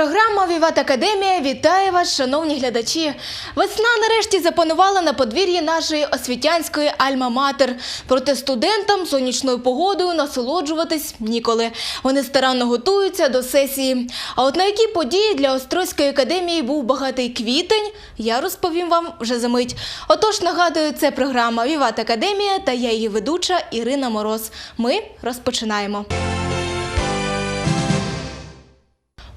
Програма Віват Академія вітає вас, шановні глядачі. Весна нарешті запанувала на подвір'ї нашої освітянської Альма-Матер. Проте студентам сонячною погодою насолоджуватись ніколи. Вони старанно готуються до сесії. А от на які події для Острозької академії був багатий квітень, я розповім вам вже за мить. Отож, нагадую, це програма Віват Академія та я її ведуча Ірина Мороз. Ми розпочинаємо.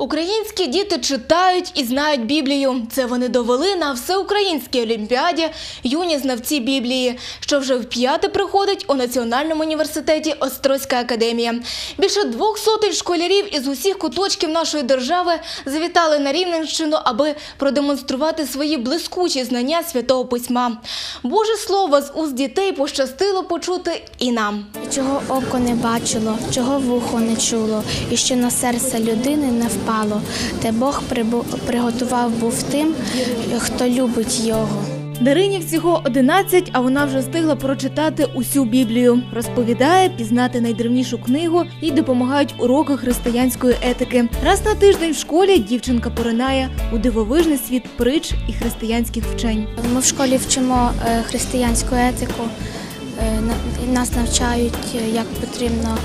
Українські діти читають і знають Біблію. Це вони довели на всеукраїнській олімпіаді юні знавці Біблії, що вже вп'яте приходить у Національному університеті Острозька академія. Більше двох сотень школярів із усіх куточків нашої держави завітали на Рівненщину, аби продемонструвати свої блискучі знання святого письма. Боже слово з уст дітей пощастило почути і нам. Чого око не бачило, чого вухо не чуло, і що на серце людини не впало, те Бог прибу- приготував був тим, хто любить його. Дарині всього 11, а вона вже встигла прочитати усю Біблію. Розповідає, пізнати найдревнішу книгу і допомагають уроки християнської етики. Раз на тиждень в школі дівчинка поринає у дивовижний світ притч і християнських вчень. Ми в школі вчимо е, християнську етику, е, на- нас навчають, е, як потрібно.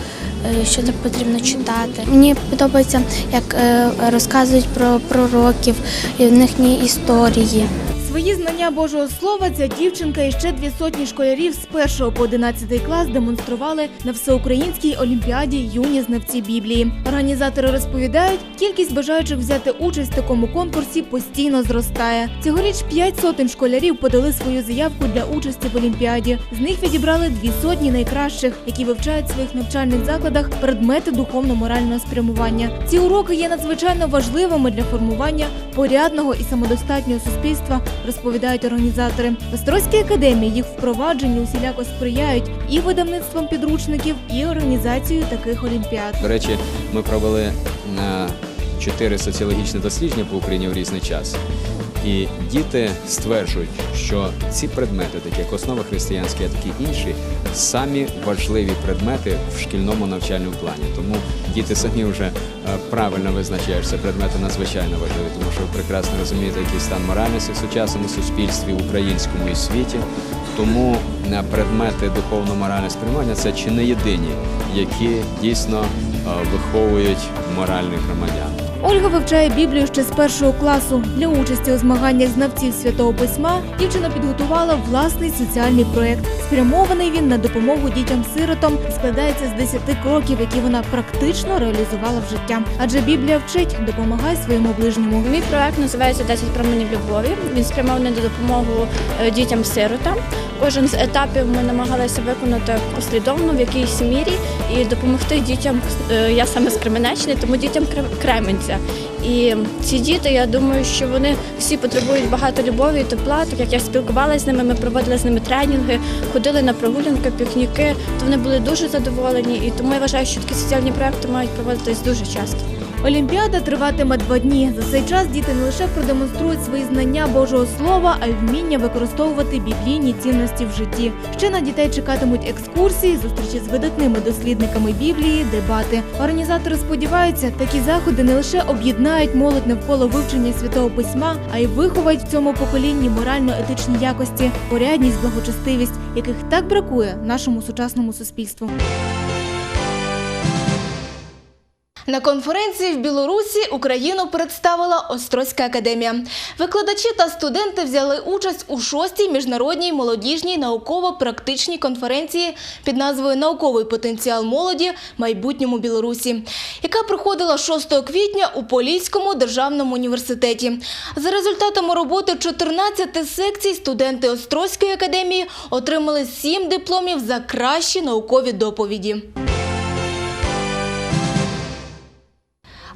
Е, Що не потрібно читати. Мені подобається, як е, розказують про пророків, їхні історії. Свої знання Божого Слова ця дівчинка і ще дві сотні школярів з 1 по 11 клас демонстрували на всеукраїнській олімпіаді юні знавці Біблії. Організатори розповідають, кількість бажаючих взяти участь в такому конкурсі постійно зростає. Цьогоріч п'ять сотень школярів подали свою заявку для участі в олімпіаді. З них відібрали дві сотні найкращих, які вивчають в своїх навчальних закладах предмети духовно-морального спрямування. Ці уроки є надзвичайно важливими для формування порядного і самодостатнього суспільства, розповідають організатори. В Острозькій академії їх впровадженню усіляко сприяють і видавництвом підручників, і організацією таких олімпіад. До речі, ми провели е, чотири соціологічні дослідження по Україні в різний час. І діти стверджують, що ці предмети, такі як основа християнські, а такі інші, самі важливі предмети в шкільному навчальному плані. Тому діти самі вже е, правильно визначають, що це предмети надзвичайно важливі, тому що ви прекрасно розумієте, який стан моральності в сучасному суспільстві, в українському і світі. Тому е, предмети духовно-моральне спрямування це чи не єдині, які дійсно е, виховують моральних громадян. Ольга вивчає Біблію ще з першого класу. Для участі у змаганнях знавців святого письма дівчина підготувала власний соціальний проєкт. Спрямований він на допомогу дітям-сиротам і складається з 10 кроків, які вона практично реалізувала в життя. Адже Біблія вчить, допомагай своєму ближньому. Мій проект називається «10 променів любові. Він спрямований на допомогу е, дітям-сиротам. Кожен з етапів ми намагалися виконати послідовно в якійсь мірі і допомогти дітям. е, Я саме з Кременеччини, тому дітям Кре- Кременця. І ці діти, я думаю, що вони всі потребують багато любові і тепла. Так як я спілкувалася з ними, ми проводили з ними тренінги, ходили на прогулянки, пікніки. То вони були дуже задоволені. І тому я вважаю, що такі соціальні проекти мають проводитись дуже часто. Олімпіада триватиме два дні. За цей час діти не лише продемонструють свої знання Божого Слова, а й вміння використовувати біблійні цінності в житті. Ще на дітей чекатимуть екскурсії, зустрічі з видатними дослідниками Біблії, дебати. Організатори сподіваються, такі заходи не лише об'єднають молодь навколо вивчення святого письма, а й виховають в цьому поколінні морально-етичні якості, порядність, благочестивість, яких так бракує нашому сучасному суспільству. На конференції в Білорусі Україну представила Острозька академія. Викладачі та студенти взяли участь у шостій міжнародній молодіжній науково-практичній конференції під назвою Науковий потенціал молоді в майбутньому Білорусі, яка проходила 6 квітня у Поліському державному університеті. За результатами роботи 14 секцій студенти Острозької академії отримали 7 дипломів за кращі наукові доповіді.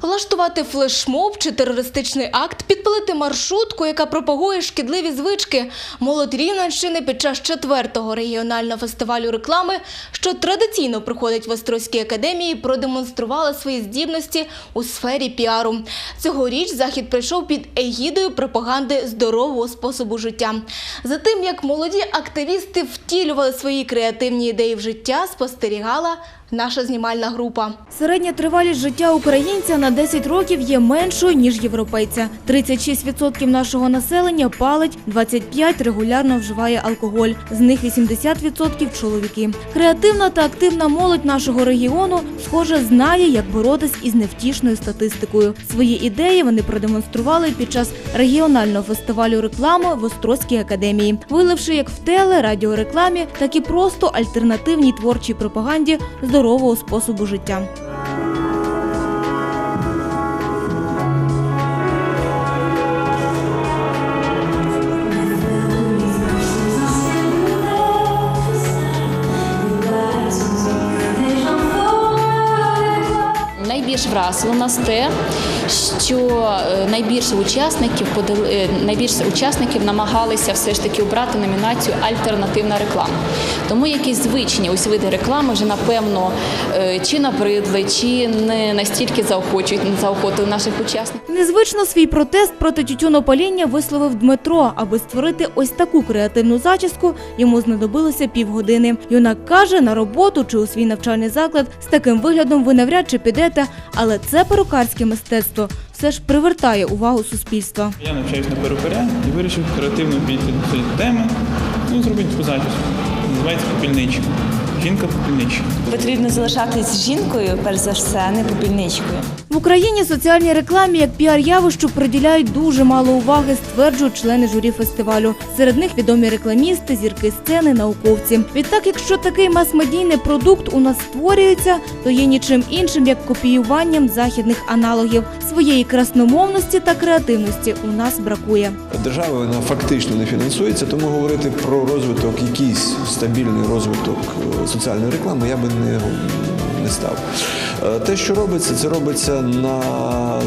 Влаштувати флешмоб чи терористичний акт, підпалити маршрутку, яка пропагує шкідливі звички. Молодь Рівненщини під час четвертого регіонального фестивалю реклами, що традиційно проходить в Острозькій академії, продемонструвала свої здібності у сфері піару. Цьогоріч захід прийшов під егідою пропаганди здорового способу життя. За тим, як молоді активісти втілювали свої креативні ідеї в життя, спостерігала наша знімальна група. Середня тривалість життя українця на 10 років є меншою, ніж європейця. 36% нашого населення палить, 25% регулярно вживає алкоголь. З них 80% – чоловіки. Креативна та активна молодь нашого регіону, схоже, знає, як боротись із невтішною статистикою. Свої ідеї вони продемонстрували під час регіонального фестивалю реклами в Острозькій академії, виливши як в теле, радіорекламі, так і просто альтернативній творчій пропаганді здорового способу життя. Найбільш вразило нас те, що е, найбільше учасників подали- е, найбільше учасників намагалися все ж таки обрати номінацію Альтернативна реклама. Тому якісь звичні ось види реклами вже напевно е, чи набридли, чи не настільки заохочують заохотили наших учасників. Незвично свій протест проти тютюнопаління висловив Дмитро. Аби створити ось таку креативну зачіску, йому знадобилося півгодини. Юнак каже, на роботу чи у свій навчальний заклад з таким виглядом ви навряд чи підете, але це перукарське мистецтво все ж привертає увагу суспільства. Я навчаюся на перукаря і вирішив креативно піти до цієї теми. Ну, зробити таку зачіску. Називається попільничка. Жінка попільничка. Потрібно залишатись жінкою, перш за все, а не попільничкою. В Україні соціальній рекламі як піар-явищу приділяють дуже мало уваги, стверджують члени журі фестивалю. Серед них відомі рекламісти, зірки сцени, науковці. Відтак, якщо такий мас-медійний продукт у нас створюється, то є нічим іншим, як копіюванням західних аналогів. Своєї красномовності та креативності у нас бракує. Держава вона фактично не фінансується, тому говорити про розвиток, якийсь стабільний розвиток е, соціальної реклами я би не, не став. Е, Те, що робиться, це робиться на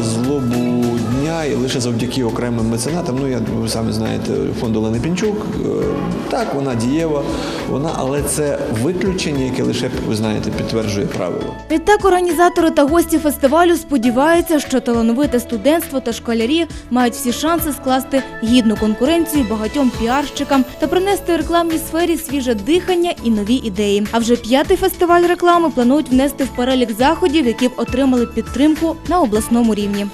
злобу дня і лише завдяки окремим меценатам. Ну, я ви самі знаєте, фонд Олени Пінчук. Е, Так, вона дієва, вона, але це виключення, яке лише ви знаєте, підтверджує правило. Відтак організатори та гості фестивалю сподіваються, що талановите студентство та школярі мають всі шанси скласти гідну конкуренцію багатьом піарщикам та принести рекламній сфері свіже дихання і нові ідеї. А вже п'ятий фестиваль реклами планують внести в перелік заходів, які б отримали підтримку на обласному рівні.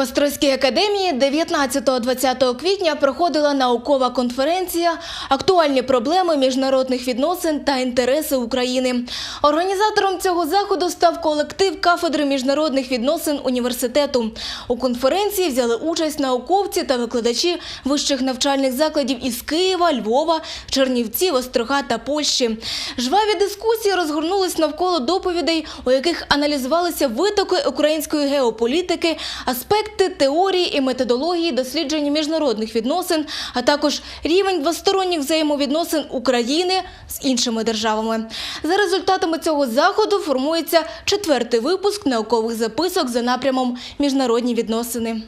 В Острозькій академії 19-20 квітня проходила наукова конференція Актуальні проблеми міжнародних відносин та інтереси України. Організатором цього заходу став колектив кафедри міжнародних відносин університету. У конференції взяли участь науковці та викладачі вищих навчальних закладів із Києва, Львова, Чернівців, Острога та Польщі. Жваві дискусії розгорнулись навколо доповідей, у яких аналізувалися витоки української геополітики, аспекти теорії і методології дослідження міжнародних відносин, а також рівень двосторонніх взаємовідносин України з іншими державами. За результатами цього заходу формується четвертий випуск наукових записок за напрямом міжнародні відносини.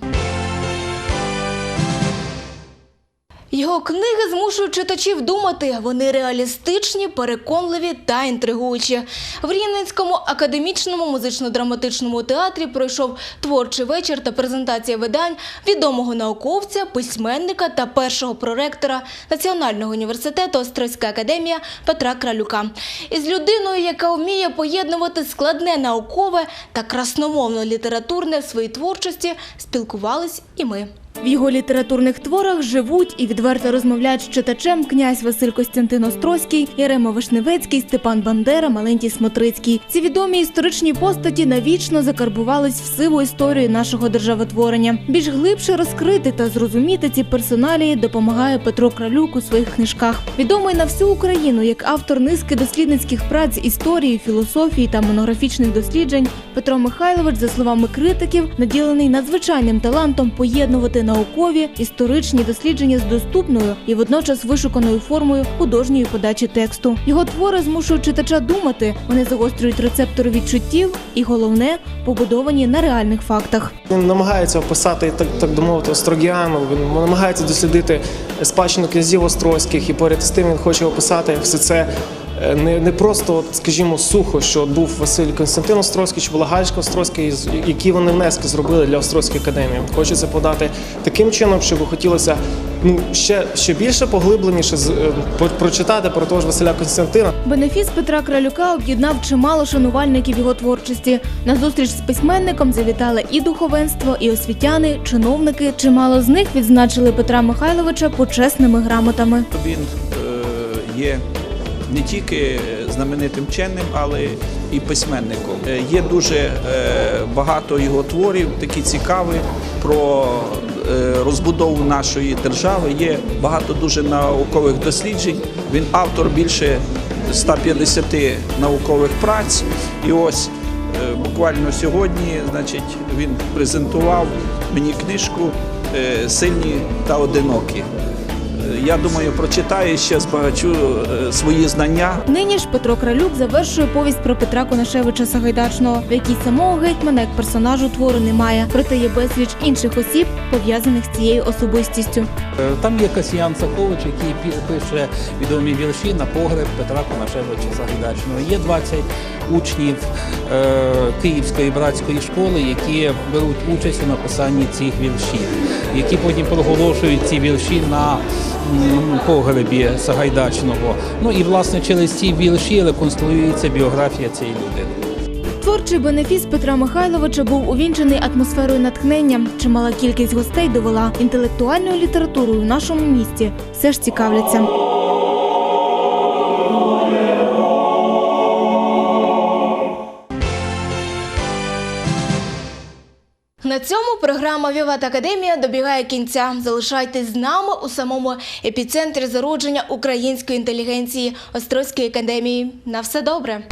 Його книги змушують читачів думати. Вони реалістичні, переконливі та інтригуючі. В Рівненському академічному музично-драматичному театрі пройшов творчий вечір та презентація видань відомого науковця, письменника та першого проректора Національного університету Острозька академія Петра Кралюка. Із людиною, яка вміє поєднувати складне наукове та красномовно літературне в своїй творчості, спілкувались і ми. В його літературних творах живуть і відверто розмовляють з читачем князь Василь Костянтин Острозький, Ярема Вишневецький, Степан Бандера, Малентій Смотрицький. Ці відомі історичні постаті навічно закарбувались в сиву історію нашого державотворення. Більш глибше розкрити та зрозуміти ці персоналії допомагає Петро Кралюк у своїх книжках. Відомий на всю Україну як автор низки дослідницьких праць історії, філософії та монографічних досліджень. Петро Михайлович, за словами критиків, наділений надзвичайним талантом поєднувати наукові історичні дослідження з доступною і водночас вишуканою формою художньої подачі тексту. Його твори змушують читача думати. Вони загострюють рецептори відчуттів і головне побудовані на реальних фактах. Він намагається описати так, так би мовити, острогіану. Він намагається дослідити спадщину князів острозьких, і поряд з тим він хоче описати все це не, не просто, от, скажімо, сухо, що от був Василь Константин Острозький чи була Гальська Острозька, які вони внески зробили для Острозької академії. Хочеться подати таким чином, щоб хотілося ну ще, ще більше поглибленіше з- е, прочитати про того ж Василя Константина. Бенефіс Петра Кралюка об'єднав чимало шанувальників його творчості. На зустріч з письменником завітали і духовенство, і освітяни, чиновники. Чимало з них відзначили Петра Михайловича почесними грамотами. Він е, є не тільки знаменитим вченим, але і письменником. Е, Є дуже е, багато його творів, такі цікаві про е, розбудову нашої держави. Є багато дуже наукових досліджень. Він автор більше 150 наукових праць. І ось буквально сьогодні, значить, він презентував мені книжку Сильні та одинокі. Я думаю, прочитаю ще збагачу е, свої знання. Нині ж Петро Кралюк завершує повість про Петра Конашевича Сагайдачного, в якій самого гетьмана як персонажу твору немає. Проте є безліч інших осіб, пов'язаних з цією особистістю. Е, Там є Касіян Сахович, який пише відомі вірші на погреб Петра Конашевича Сагайдачного. Є 20 учнів е, Київської братської школи, які беруть участь у написанні цих віршів, які потім проголошують ці вірші на погребі Сагайдачного. Ну і власне через ці вірші реконструюється біографія цієї людини. Творчий бенефіс Петра Михайловича був увінчений атмосферою натхнення. Чимала кількість гостей довела інтелектуальною літературою в нашому місті. Все ж цікавляться. На цьому програма Віват Академія добігає кінця. Залишайтесь з нами у самому епіцентрі зародження української інтелігенції Острозької академії. На все добре.